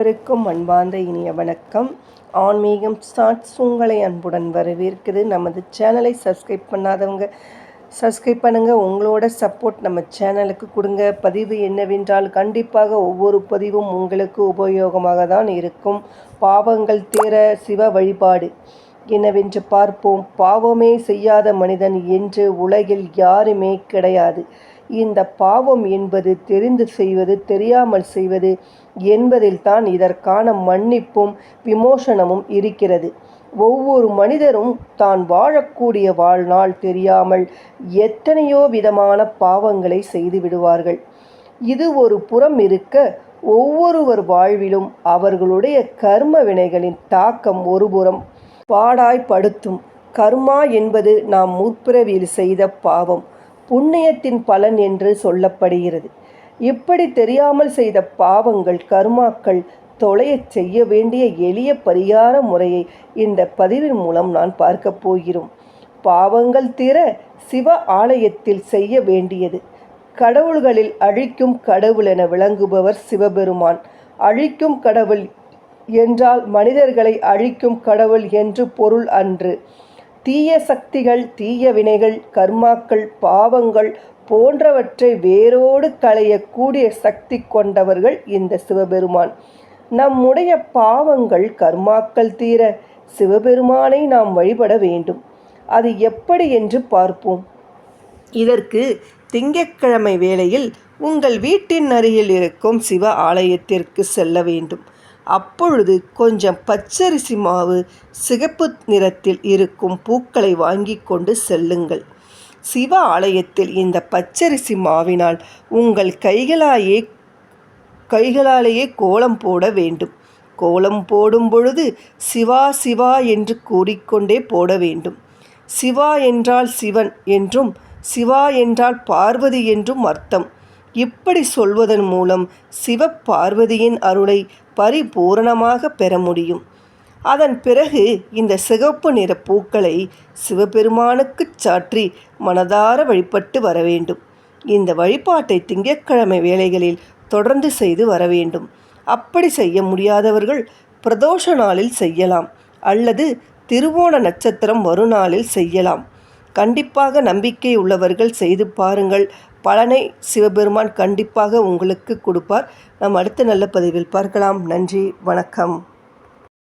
அனைவருக்கும் அன்பார்ந்த இனிய வணக்கம். ஆன்மீகம் ஸ்டார்ட்ஸ் உங்களை அன்புடன் வரவேற்குது நமது சேனலை சப்ஸ்கிரைப் பண்ணாதவங்க சப்ஸ்கிரைப் பண்ணுங்கள் உங்களோட சப்போர்ட் நம்ம சேனலுக்கு கொடுங்க. பதிவு என்னவென்றால் கண்டிப்பாக ஒவ்வொரு பதிவும் உங்களுக்கு உபயோகமாக தான் இருக்கும். பாவங்கள் தீர சிவ வழிபாடு என்னவென்று பார்ப்போம். பாவமே செய்யாத மனிதன் என்று உலகில் யாருமே கிடையாது. இந்த பாவம் என்பது தெரிந்து செய்வது தெரியாமல் செய்வது என்பதில்தான் இதற்கான மன்னிப்பும் விமோசனமும் இருக்கிறது. ஒவ்வொரு மனிதரும் தான் வாழக்கூடிய வாழ்நாள் தெரியாமல் எத்தனையோ விதமான பாவங்களை செய்து விடுவார்கள். இது ஒரு புறம் இருக்க ஒவ்வொருவர் வாழ்விலும் அவர்களுடைய கர்ம வினைகளின் தாக்கம் ஒருபுறம் பாடாய்ப்படுத்தும். கர்மா என்பது நாம் முற்பிறவியில் செய்த பாவம். புண்ணியத்தின் பலன் என்று சொல்லப்படுகிறது. இப்படி தெரியாமல் செய்த பாவங்கள் கர்மாக்கள் தொலையச் செய்ய வேண்டிய எளிய பரிகார முறையை இந்த பதிவின் மூலம் நான் பார்க்கப் போகிறோம். பாவங்கள் தீர சிவ ஆலயத்தில் செய்ய வேண்டியது. கடவுள்களில் அழிக்கும் கடவுள் என விளங்குபவர் சிவபெருமான். அழிக்கும் கடவுள் என்றால் மனிதர்களை அழிக்கும் கடவுள் என்று பொருள் அன்று. தீய சக்திகள் தீய வினைகள் கர்மாக்கள் பாவங்கள் போன்றவற்றை வேரோடு களையக்கூடிய சக்தி கொண்டவர்கள் இந்த சிவபெருமான். நம்முடைய பாவங்கள் கர்மாக்கள் தீர சிவபெருமானை நாம் வழிபட வேண்டும். அது எப்படி என்று பார்ப்போம். இதற்கு திங்கட்கிழமை வேளையில் உங்கள் வீட்டின் அருகில் இருக்கும் சிவ ஆலயத்திற்கு செல்ல வேண்டும். அப்பொழுது கொஞ்சம் பச்சரிசி மாவு சிகப்பு நிறத்தில் இருக்கும் பூக்களை வாங்கி கொண்டு செல்லுங்கள். சிவ ஆலயத்தில் இந்த பச்சரிசி மாவினால் உங்கள் கைகளாயே கைகளாலேயே கோலம் போட வேண்டும். கோலம் போடும் பொழுது சிவா சிவா என்று கூறிக்கொண்டே போட வேண்டும். சிவா என்றால் சிவன் என்றும் சிவா என்றால் பார்வதி என்றும் அர்த்தம். இப்படி சொல்வதன் மூலம் சிவ பார்வதியின் அருளை பரிபூரணமாக பெற முடியும். அதன் பிறகு இந்த சிகப்பு நிற பூக்களை சிவபெருமானுக்கு சாற்றி மனதார வழிபட்டு வர வேண்டும். இந்த வழிபாட்டை திங்கட்கிழமை வேளைகளில் தொடர்ந்து செய்து வர வேண்டும். அப்படி செய்ய முடியாதவர்கள் பிரதோஷ நாளில் செய்யலாம் அல்லது திருவோண நட்சத்திரம் வருநாளில் செய்யலாம். கண்டிப்பாக நம்பிக்கை உள்ளவர்கள் செய்து பாருங்கள். பலனை சிவபெருமான் கண்டிப்பாக உங்களுக்கு கொடுப்பார். நாம் அடுத்த நல்ல பதிவில் பார்க்கலாம். நன்றி வணக்கம்.